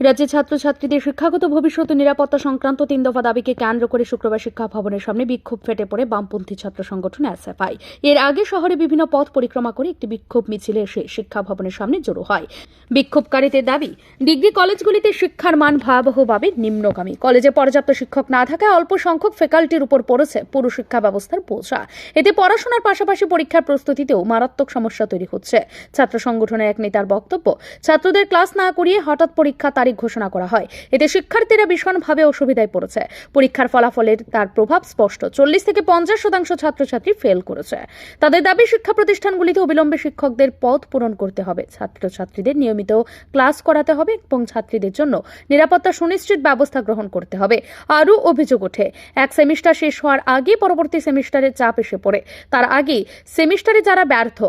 রাজ্যে ছাত্রছাত্রীদের শিক্ষাগত ভবিষ্যৎ নিরাপত্তা সংক্রান্ত তিন দফা দাবিকে কেন্দ্র করে শুক্রবার শিক্ষা ভবনের সামনে বিক্ষোভ ফেটে পড়ে বামপন্থী ছাত্র সংগঠন এসএফআই। এর আগে শহরে বিভিন্ন পথ পরিক্রমা করে একটি বিক্ষোভ মিছিলে এসে শিক্ষা ভবনের সামনে জড়ো হয়। বিক্ষোভকারীদের দাবি, ডিগ্রি কলেজগুলিতে শিক্ষার মান ভয়াবহভাবে নিম্নগামী। কলেজে পর্যাপ্ত শিক্ষক না থাকায় অল্প সংখ্যক ফ্যাকাল্টির উপর পড়েছে পুরো শিক্ষা ব্যবস্থার বোঝা। এতে পড়াশোনার পাশাপাশি পরীক্ষার প্রস্তুতিতেও মারাত্মক সমস্যা তৈরি হচ্ছে। ছাত্র সংগঠনের এক নেতার বক্তব্য, ছাত্রদের ক্লাস না করিয়ে হঠাৎ পরীক্ষা তারিখ ঘোষণা করা হয়। এতে শিক্ষার্থীরা ভীষণভাবে অসুবিধায় পড়েছে। পরীক্ষার ফলাফলের তার প্রভাব স্পষ্ট। চল্লিশ থেকে পঞ্চাশ শতাংশ ছাত্রছাত্রী ফেল করেছে। তাদের দাবি, শিক্ষা প্রতিষ্ঠানগুলিতে অবিলম্বে শিক্ষকদের পদ পূরণ করতে হবে। ছাত্রছাত্রীদের নিয়মিত ক্লাস করাতে হবে এবং ছাত্রীদের জন্য নিরাপত্তা সুনিশ্চিত ব্যবস্থা গ্রহণ করতে হবে। আরও অভিযোগ ওঠে, এক সেমিস্টার শেষ হওয়ার আগে পরবর্তী সেমিস্টারে চাপ এসে পড়ে। তার আগে সেমিস্টারে যারা ব্যর্থ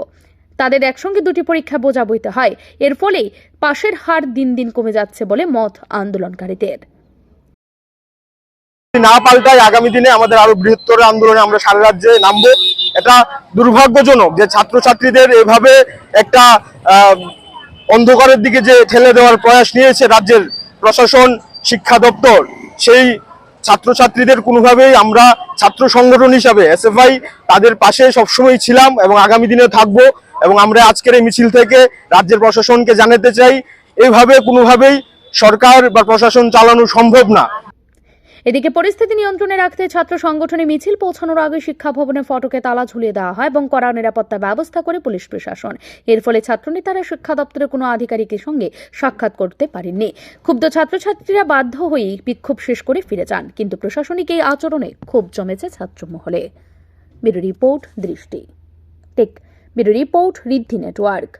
তাদের একসঙ্গে দুটি পরীক্ষা বোঝা বইতে হয়। এর ফলেই পাশের হার দিন দিন কমে যাচ্ছে বলে মত আন্দোলনকারীদের। না পাল্টায় আগামী দিনে আমাদের আরও বৃহত্তর আন্দোলনে আমরা সারা রাজ্যে নামবো। এটা দুর্ভাগ্যজনক যে ছাত্রছাত্রীদের এভাবে একটা অন্ধকারের দিকে যে ঠেলে দেওয়ার প্রয়াস নিয়েছে রাজ্যের প্রশাসন, শিক্ষা দপ্তর, সেই ছাত্রছাত্রীদের কোনোভাবেই আমরা ছাত্র সংগঠন হিসাবে, এসএফআই, তাদের পাশে সবসময় ছিলাম এবং আগামী দিনে থাকব এবং আমরা আজকের এই মিছিল থেকে রাজ্যের প্রশাসনকে জানাতে চাই। এইভাবে কোনোভাবেই সরকার বা প্রশাসন চালানো সম্ভব না। এদিকে পরিস্থিতি নিয়ন্ত্রণে রাখতে ছাত্র সংগঠনে মিছিল পৌঁছানোর আগে শিক্ষা ভবনে ফটকে তালা ঝুলিয়ে দেওয়া হয় এবং কড়া নিরাপত্তা ব্যবস্থা করে পুলিশ প্রশাসন। এর ফলে ছাত্রনেতারা শিক্ষা দপ্তরের কোনো আধিকারিকের সঙ্গে সাক্ষাৎ করতে পারেননি। ক্ষুব্ধ ছাত্রছাত্রীরা বাধ্য হয়েই বিক্ষোভ শেষ করে ফিরে যান, কিন্তু প্রশাসনিক এই আচরণে ক্ষোভ জমেছে ছাত্র মহলে ব্যুরো রিপোর্ট দৃষ্টি। Tech, bureau report Riddhi network.